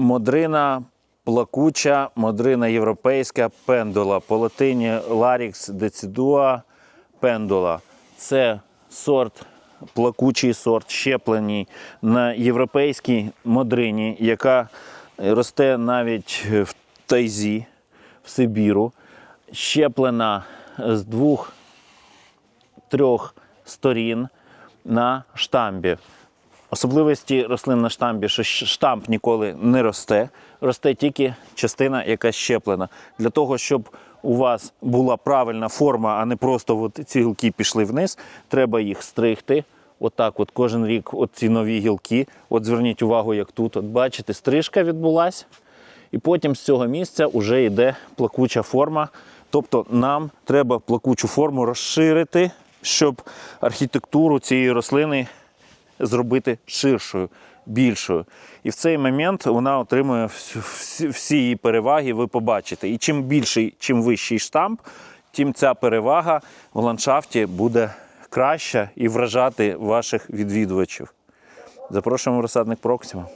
Модрина плакуча, модрина європейська пендула. По латині Larix decidua пендула. Це сорт, плакучий сорт, щеплений на європейській модрині, яка росте навіть в тайзі, в Сибіру. Щеплена з двох трьох сторін на штамбі. Особливості рослин на штамбі, що штамп ніколи не росте, росте тільки частина, яка щеплена. Для того, щоб у вас була правильна форма, а не просто от ці гілки пішли вниз, треба їх стригти. Отак, от кожен рік от ці нові гілки. От зверніть увагу, як тут. От бачите, стрижка відбулася. І потім з цього місця вже йде плакуча форма. Тобто нам треба плакучу форму розширити, щоб архітектуру цієї рослини зробити ширшою, більшою. І в цей момент вона отримує всі, її переваги, ви побачите. І чим більший, чим вищий штамп, тим ця перевага в ландшафті буде краща і вражати ваших відвідувачів. Запрошуємо розсадник Проксима.